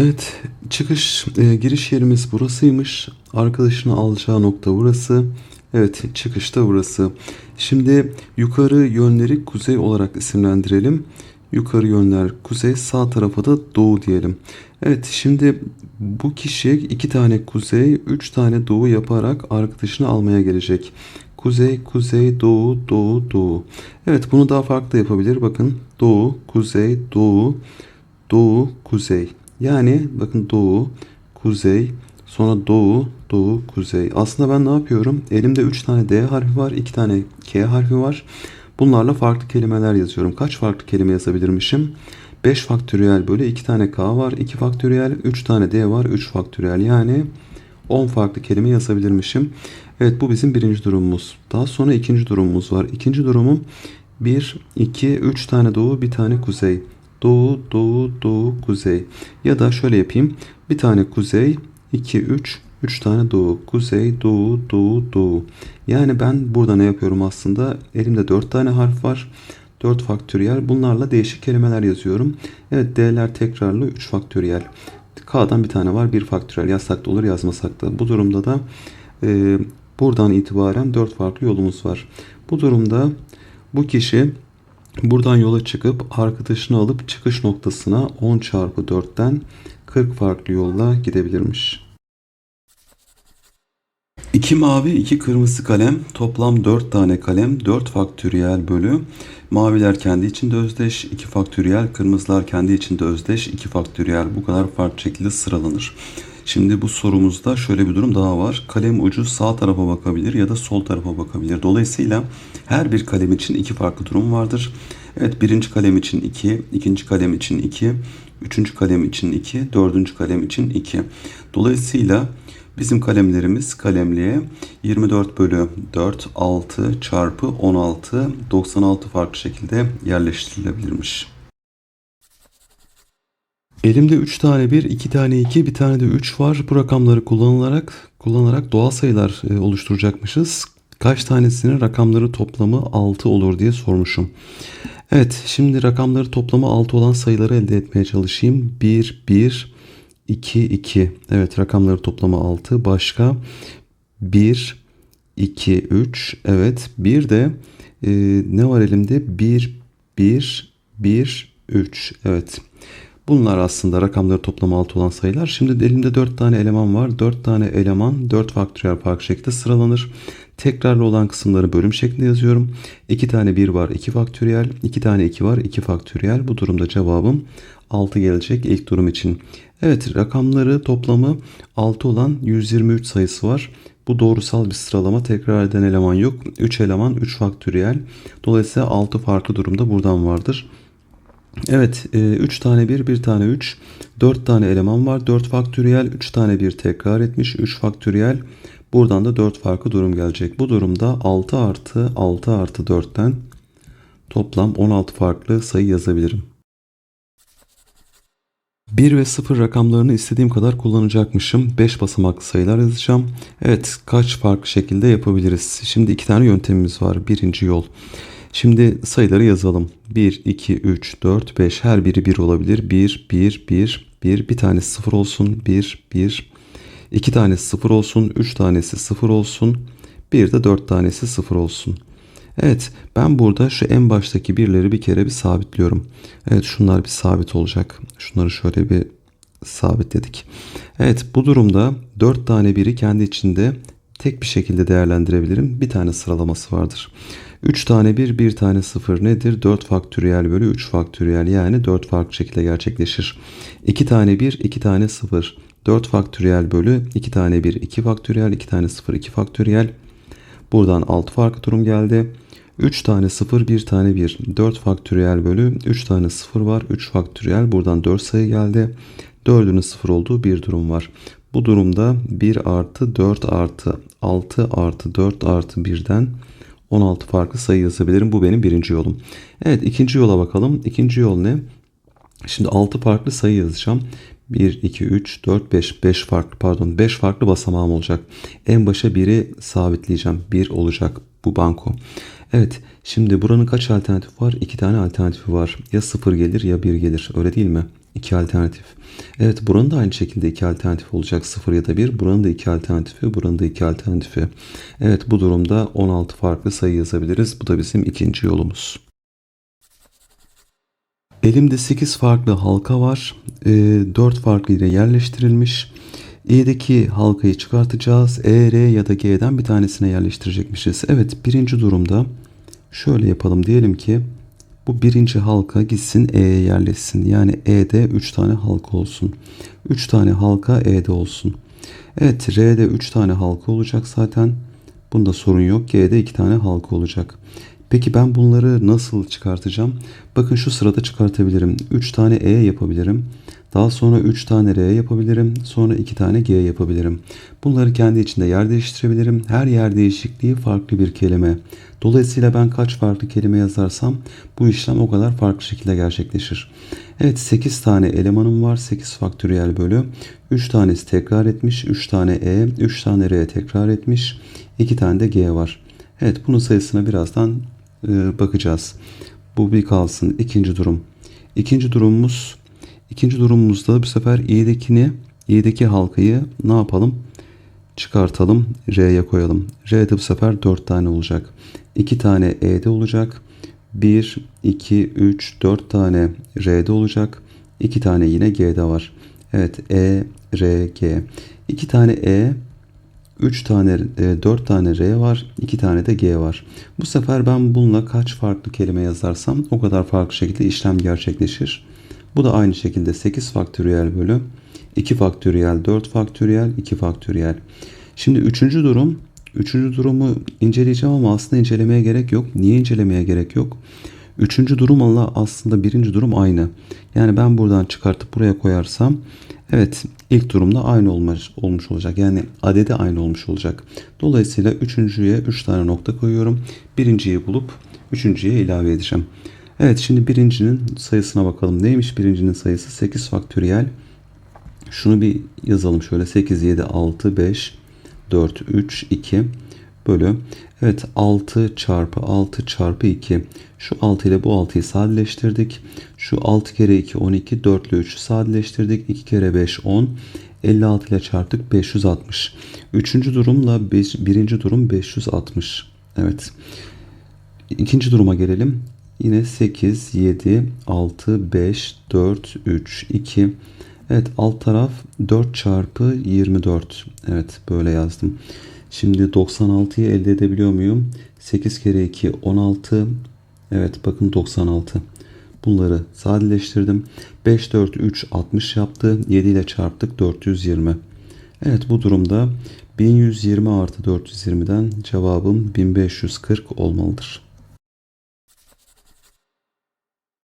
Evet, çıkış e, giriş yerimiz burasıymış. Arkadaşını alacağı nokta burası. Evet, çıkış da burası. Şimdi yukarı yönleri kuzey olarak isimlendirelim. Yukarı yönler kuzey, sağ tarafa da doğu diyelim. Evet, şimdi bu kişi iki tane kuzey, üç tane doğu yaparak arkadaşını almaya gelecek. Kuzey, kuzey, doğu, doğu, doğu. Evet, bunu daha farklı yapabilir. Bakın, doğu, kuzey, doğu, doğu, kuzey. Yani bakın doğu, kuzey, sonra doğu, doğu, kuzey. Aslında ben ne yapıyorum? Elimde 3 tane D harfi var, 2 tane K harfi var. Bunlarla farklı kelimeler yazıyorum. Kaç farklı kelime yazabilirmişim? 5 faktöriyel bölü 2 tane K var, 2 faktöriyel, 3 tane D var, 3 faktöriyel. Yani 10 farklı kelime yazabilirmişim. Evet bu bizim birinci durumumuz. Daha sonra ikinci durumumuz var. İkinci durumum 1, 2, 3 tane doğu, bir tane kuzey. Doğu, doğu, doğu, kuzey. Ya da şöyle yapayım. Bir tane kuzey, 2, 3, 3 tane doğu. Kuzey, doğu, doğu, doğu. Yani ben burada ne yapıyorum aslında? Elimde 4 tane harf var. 4 faktöriyel. Bunlarla değişik kelimeler yazıyorum. Evet D'ler tekrarlı 3 faktöriyel. K'dan bir tane var. 1 faktöriyel. Yazsak da olur yazmasak da. Bu durumda da e, buradan itibaren 4 farklı yolumuz var. Bu durumda bu kişi Buradan yola çıkıp arkadaşını alıp çıkış noktasına 10 çarpı 4'ten 40 farklı yolla gidebilirmiş. 2 mavi 2 kırmızı kalem toplam 4 tane kalem 4 faktöriyel bölü maviler kendi içinde özdeş 2 faktöriyel kırmızılar kendi içinde özdeş 2 faktöriyel bu kadar farklı şekilde sıralanır. Şimdi bu sorumuzda şöyle bir durum daha var. Kalem ucu sağ tarafa bakabilir ya da sol tarafa bakabilir. Dolayısıyla her bir kalem için iki farklı durum vardır. Evet birinci kalem için 2, ikinci kalem için 2, üçüncü kalem için 2, dördüncü kalem için 2. Dolayısıyla bizim kalemlerimiz kalemliğe 24 bölü 4, 6 çarpı 16, 96 farklı şekilde yerleştirilebilirmiş. Elimde 3 tane 1, 2 tane 2, bir tane de 3 var. Bu rakamları kullanılarak kullanarak doğal sayılar e, oluşturacakmışız. Kaç tanesinin rakamları toplamı 6 olur diye sormuşum. Evet, şimdi rakamları toplamı 6 olan sayıları elde etmeye çalışayım. 1 1 2 2. Evet, rakamları toplamı 6. Başka 1 2 3. Evet, bir de e, ne var elimde? 1 1 1 3. Evet. Bunlar aslında rakamları toplamı 6 olan sayılar. Şimdi elimde 4 tane eleman var. 4 tane eleman 4 faktöriyel farklı şekilde sıralanır. Tekrarlı olan kısımları bölüm şeklinde yazıyorum. 2 tane 1 var 2 faktöriyel. 2 tane 2 var 2 faktöriyel. Bu durumda cevabım 6 gelecek ilk durum için. Evet rakamları toplamı 6 olan 123 sayısı var. Bu doğrusal bir sıralama. Tekrar eden eleman yok. 3 eleman 3 faktöriyel. Dolayısıyla 6 farklı durumda buradan vardır. Evet 3 e, tane 1 1 tane 3 4 tane eleman var 4 faktöriyel 3 tane 1 tekrar etmiş 3 faktöriyel buradan da 4 farklı durum gelecek. Bu durumda 6 artı 6 artı 4'ten toplam 16 farklı sayı yazabilirim. 1 ve 0 rakamlarını istediğim kadar kullanacakmışım. 5 basamaklı sayılar yazacağım. Evet kaç farklı şekilde yapabiliriz? Şimdi iki tane yöntemimiz var. Birinci yol. Şimdi sayıları yazalım. 1, 2, 3, 4, 5 her biri 1 olabilir. 1, 1, 1, 1. Bir tanesi 0 olsun. 1, 1. 2 tanesi 0 olsun. 3 tanesi 0 olsun. Bir de 4 tanesi 0 olsun. Evet ben burada şu en baştaki birleri bir kere bir sabitliyorum. Evet şunlar bir sabit olacak. Şunları şöyle bir sabitledik. Evet bu durumda 4 tane biri kendi içinde tek bir şekilde değerlendirebilirim. Bir tane sıralaması vardır. 3 tane 1, 1 tane 0 nedir? 4 faktöriyel bölü 3 faktöriyel yani 4 farklı şekilde gerçekleşir. 2 tane 1, 2 tane 0. 4 faktöriyel bölü 2 tane 1, 2 faktöriyel, 2 tane 0, 2 faktöriyel. Buradan 6 farklı durum geldi. 3 tane 0, 1 tane 1. 4 faktöriyel bölü 3 tane 0 var. 3 faktöriyel. Buradan 4 sayı geldi. 4'ünün 0 olduğu bir durum var. Bu durumda 1 artı 4 artı 6 artı 4 artı 1'den 16 farklı sayı yazabilirim. Bu benim birinci yolum. Evet ikinci yola bakalım. İkinci yol ne? Şimdi 6 farklı sayı yazacağım. 1, 2, 3, 4, 5. 5 farklı pardon 5 farklı basamağım olacak. En başa biri sabitleyeceğim. 1 olacak bu banko. Evet şimdi buranın kaç alternatif var? 2 tane alternatifi var. Ya 0 gelir ya 1 gelir öyle değil mi? İki alternatif. Evet buranın da aynı şekilde iki alternatif olacak. 0 ya da 1. Buranın da iki alternatifi. Buranın da iki alternatifi. Evet bu durumda 16 farklı sayı yazabiliriz. Bu da bizim ikinci yolumuz. Elimde 8 farklı halka var. E, 4 farklı ile yerleştirilmiş. İ'deki halkayı çıkartacağız. E, R ya da G'den bir tanesine yerleştirecekmişiz. Evet birinci durumda şöyle yapalım. Diyelim ki bu birinci halka gitsin E'ye yerleşsin. Yani E'de 3 tane halka olsun. 3 tane halka E'de olsun. Evet R'de 3 tane halka olacak zaten. Bunda sorun yok. G'de 2 tane halka olacak. Peki ben bunları nasıl çıkartacağım? Bakın şu sırada çıkartabilirim. 3 tane E yapabilirim. Daha sonra 3 tane R yapabilirim. Sonra 2 tane G yapabilirim. Bunları kendi içinde yer değiştirebilirim. Her yer değişikliği farklı bir kelime. Dolayısıyla ben kaç farklı kelime yazarsam bu işlem o kadar farklı şekilde gerçekleşir. Evet 8 tane elemanım var. 8 faktöriyel bölü. 3 tanesi tekrar etmiş. 3 tane E, 3 tane R tekrar etmiş. 2 tane de G var. Evet bunun sayısına birazdan bakacağız. Bu bir kalsın. İkinci durum. İkinci durumumuz ikinci durumumuzda bu sefer i'dekini i'deki halkayı ne yapalım? Çıkartalım. R'ye koyalım. R'de bu sefer 4 tane olacak. 2 tane E'de olacak. 1, 2, 3, 4 tane R'de olacak. 2 tane yine G'de var. Evet E, R, G. 2 tane E, 3 tane, 4 tane R var, 2 tane de G var. Bu sefer ben bununla kaç farklı kelime yazarsam o kadar farklı şekilde işlem gerçekleşir. Bu da aynı şekilde 8 faktöriyel bölü 2 faktöriyel, 4 faktöriyel, 2 faktöriyel. Şimdi üçüncü durum, üçüncü durumu inceleyeceğim ama aslında incelemeye gerek yok. Niye incelemeye gerek yok? Üçüncü durum aslında birinci durum aynı. Yani ben buradan çıkartıp buraya koyarsam evet ilk durumda aynı olmuş, olmuş olacak. Yani adedi aynı olmuş olacak. Dolayısıyla üçüncüye 3 üç tane nokta koyuyorum. Birinciyi bulup üçüncüye ilave edeceğim. Evet şimdi birincinin sayısına bakalım. Neymiş birincinin sayısı? 8 faktöriyel. Şunu bir yazalım şöyle. 8, 7, 6, 5, 4, 3, 2 bölü. Evet 6 çarpı 6 çarpı 2. Şu 6 ile bu 6'yı sadeleştirdik. Şu 6 kere 2 12 4 ile 3'ü sadeleştirdik. 2 kere 5 10. 56 ile çarptık 560. Üçüncü durumla beş, birinci durum 560. Evet. İkinci duruma gelelim. Yine 8, 7, 6, 5, 4, 3, 2. Evet alt taraf 4 çarpı 24. Evet böyle yazdım. Şimdi 96'yı elde edebiliyor muyum? 8 kere 2 16. Evet bakın 96. Bunları sadeleştirdim. 5 4 3 60 yaptı. 7 ile çarptık 420. Evet bu durumda 1120 artı 420'den cevabım 1540 olmalıdır.